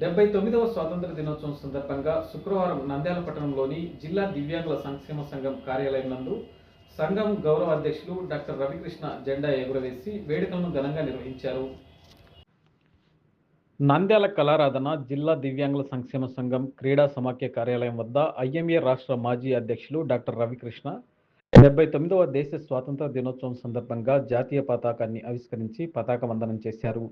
డెబ్బై తొమ్మిదవ స్వాతంత్ర దినోత్సవం సందర్భంగా శుక్రవారం నంద్యాల పట్టణంలోని జిల్లా దివ్యాంగుల సంక్షేమ సంఘం కార్యాలయం నందు సంఘం గౌరవ అధ్యక్షులు డాక్టర్ రవికృష్ణ జెండా ఎగురవేసి వేడుకలను ఘనంగా నిర్వహించారు. నంద్యాల కళారాధన జిల్లా దివ్యాంగుల సంక్షేమ సంఘం క్రీడా సమాఖ్య కార్యాలయం వద్ద ఐఎంఏ రాష్ట్ర మాజీ అధ్యక్షులు డాక్టర్ రవికృష్ణ డెబ్బై తొమ్మిదవ దేశ స్వాతంత్ర దినోత్సవం సందర్భంగా జాతీయ పతాకాన్ని ఆవిష్కరించి పతాక వందనం చేశారు.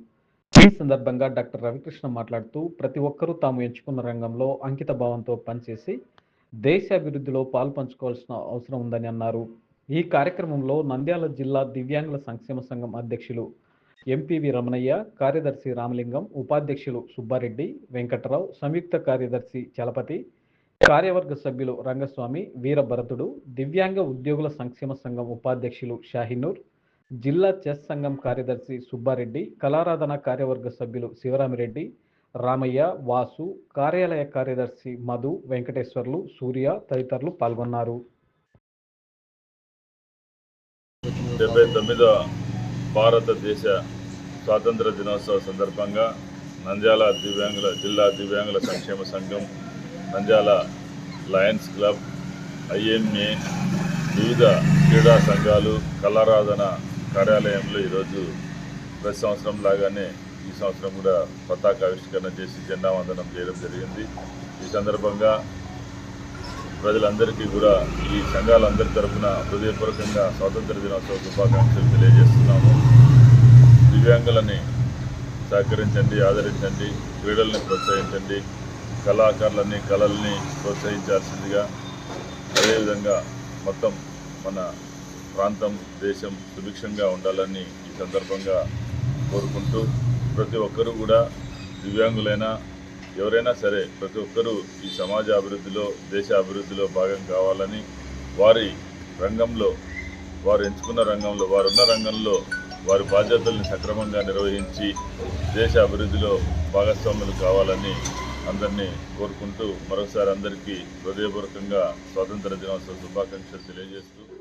ఈ సందర్భంగా డాక్టర్ రవికృష్ణ మాట్లాడుతూ ప్రతి ఒక్కరూ తాము ఎంచుకున్న రంగంలో అంకిత భావంతో పనిచేసి దేశ అభివృద్ధిలో పాలు పంచుకోవాల్సిన అవసరం ఉందని అన్నారు. ఈ కార్యక్రమంలో నంద్యాల జిల్లా దివ్యాంగుల సంక్షేమ సంఘం అధ్యక్షులు ఎంపీవి రమణయ్య కార్యదర్శి రామలింగం ఉపాధ్యక్షులు సుబ్బారెడ్డి వెంకట్రావు సంయుక్త కార్యదర్శి చలపతి కార్యవర్గ సభ్యులు రంగస్వామి వీరభరతుడు దివ్యాంగ ఉద్యోగుల సంక్షేమ సంఘం ఉపాధ్యక్షులు షాహినూర్ జిల్లా చెస్ సంఘం కార్యదర్శి సుబ్బారెడ్డి కళారాధన కార్యవర్గ సభ్యులు శివరామిరెడ్డి రామయ్య వాసు కార్యాలయ కార్యదర్శి మధు వెంకటేశ్వర్లు సూర్య తదితరులు పాల్గొన్నారు. డెబ్బై తొమ్మిదవ భారతదేశ స్వాతంత్ర దినోత్సవ సందర్భంగా నంద్యాల దివ్యాంగుల జిల్లా దివ్యాంగుల సంక్షేమ సంఘం నంద్యాల లయన్స్ క్లబ్ ఐఎంఏ వివిధ క్రీడా సంఘాలు కళారాధన కార్యాలయంలో ఈరోజు ప్రతి సంవత్సరం లాగానే ఈ సంవత్సరం కూడా పతాక ఆవిష్కరణ చేసి జెండా వందనం చేయడం జరిగింది. ఈ సందర్భంగా ప్రజలందరికీ కూడా ఈ సంఘాలందరి తరఫున హృదయపూర్వకంగా స్వాతంత్ర దినోత్సవ శుభాకాంక్షలు తెలియజేస్తున్నాము. దివ్యాంగులని సహకరించండి ఆదరించండి క్రీడల్ని ప్రోత్సహించండి కళాకారులని కళల్ని ప్రోత్సహించాల్సిందిగా అదేవిధంగా మొత్తం మన ప్రాంతం దేశం సుభిక్షంగా ఉండాలని ఈ సందర్భంగా కోరుకుంటూ ప్రతి ఒక్కరూ కూడా దివ్యాంగులైనా ఎవరైనా సరే ప్రతి ఒక్కరూ ఈ సమాజ అభివృద్ధిలో దేశ అభివృద్ధిలో భాగం కావాలని వారి రంగంలో వారు ఎంచుకున్న రంగంలో వారున్న రంగంలో వారి బాధ్యతల్ని సక్రమంగా నిర్వహించి దేశ అభివృద్ధిలో భాగస్వాములు కావాలని అందరినీ కోరుకుంటూ మరోసారి అందరికీ హృదయపూర్వకంగా స్వాతంత్ర దినోత్సవ శుభాకాంక్షలు తెలియజేస్తూ